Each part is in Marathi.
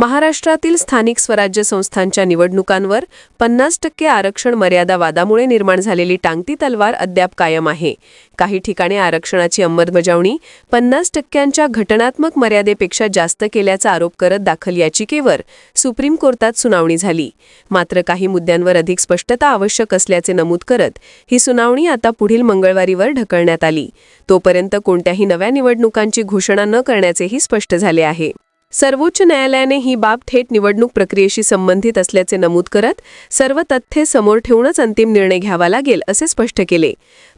महाराष्ट्रातील स्थानिक स्वराज्य संस्थांच्या निवडणुकांवर पन्नास टक्के आरक्षण मर्यादा वादामुळे निर्माण झालेली टांगती तलवार अद्याप कायम आहे. काही ठिकाणी आरक्षणाची अंमलबजावणी पन्नास टक्क्यांच्या घटनात्मक मर्यादेपेक्षा जास्त केल्याचा आरोप करत दाखल याचिकेवर सुप्रीम कोर्टात सुनावणी झाली. मात्र काही मुद्द्यांवर अधिक स्पष्टता आवश्यक असल्याचे नमूद करत ही सुनावणी आता पुढील मंगळवारीवर ढकलण्यात आली. तोपर्यंत कोणत्याही नव्या निवडणुकांची घोषणा न करण्याचेही स्पष्ट झाले आहे. सर्वोच्च न्यायालयाने ही बाब थेट निवडणूक प्रक्रियेशी संबंधित असल्याचे नमूद करत सर्व तथ्ये समोर ठेवूनच अंतिम निर्णय घ्यावा लागेल असे स्पष्ट केले.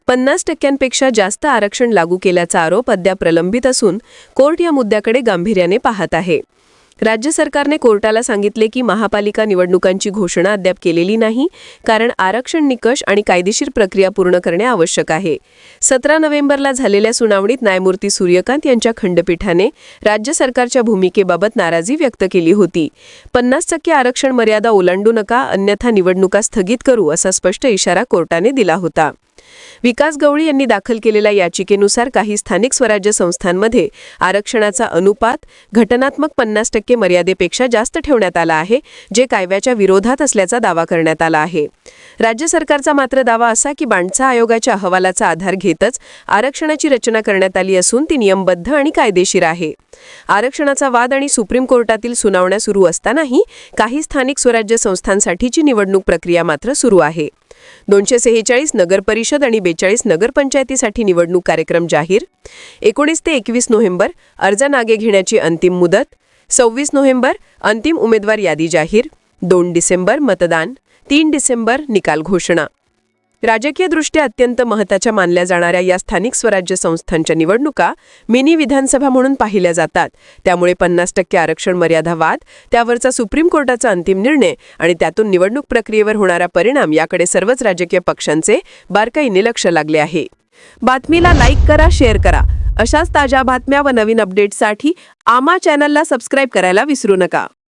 पन्नास टक्क्यांपेक्षा जास्त आरक्षण लागू केल्याचा आरोप अद्याप प्रलंबित असून कोर्ट या मुद्द्याकडे गांभीर्याने पाहत आहे. राज्य सरकारने कोर्टाला सांगितले की महापालिका निवडणुकांची घोषणा अद्याप केलेली नाही कारण आरक्षण निकष आणि कायदेशीर प्रक्रिया पूर्ण करणे आवश्यक आहे. सतरा नोव्हेंबरला झालेल्या सुनावणीत न्यायमूर्ती सूर्यकांत यांच्या खंडपीठाने राज्य सरकारच्या भूमिकेबाबत नाराजी व्यक्त केली होती. पन्नास टक्के आरक्षण मर्यादा ओलांडू नका अन्यथा निवडणुका स्थगित करू असा स्पष्ट इशारा कोर्टाने दिला होता. विकास गवळी यांनी दाखल केलेल्या याचिकेनुसार काही स्थानिक स्वराज्य संस्थांमध्ये आरक्षणाचा अनुपात घटनात्मक पन्नास टक्के मर्यादेपेक्षा जास्त ठेवण्यात आला आहे जे कायव्याच्या विरोधात असल्याचा दावा करण्यात आला आहे. राज्य सरकारचा मात्र दावा असा की बांडसा आयोगाच्या अहवालाचा आधार घेतच आरक्षणाची रचना करण्यात आली असून ती नियमबद्ध आणि कायदेशीर आहे. आरक्षणाचा वाद आणि सुप्रीम कोर्टातील सुनावण्या सुरू असतानाही काही स्थानिक स्वराज्य संस्थांसाठीची निवडणूक प्रक्रिया मात्र सुरू आहे. दोनशे सेहेचाळीस नगरपरिषद आणि बेचाळीस नगरपंचायतीसाठी निवडणूक कार्यक्रम जाहीर. एकोणीस ते एकवीस नोव्हेंबर अर्ज नागे घेण्याची अंतिम मुदत. सव्वीस नोव्हेंबर अंतिम उमेदवार यादी जाहीर. दोन डिसेंबर मतदान. तीन डिसेंबर निकाल घोषणा. राजकीयदृष्ट्या अत्यंत महत्त्वाच्या मानल्या जाणाऱ्या या स्थानिक स्वराज्य संस्थांच्या निवडणुका मिनी विधानसभा म्हणून पाहिल्या जातात. त्यामुळे पन्नास टक्के आरक्षण मर्यादा वाद त्यावरचा सुप्रीम कोर्टाचा अंतिम निर्णय आणि त्यातून निवडणूक प्रक्रियेवर होणारा परिणाम याकडे सर्वच राजकीय पक्षांचे बारकाईने लक्ष लागले आहे. बातमीला लाईक करा शेअर करा. अशाच ताज्या बातम्या व नवीन अपडेट्ससाठी आमा चॅनलला सबस्क्राईब करायला विसरू नका.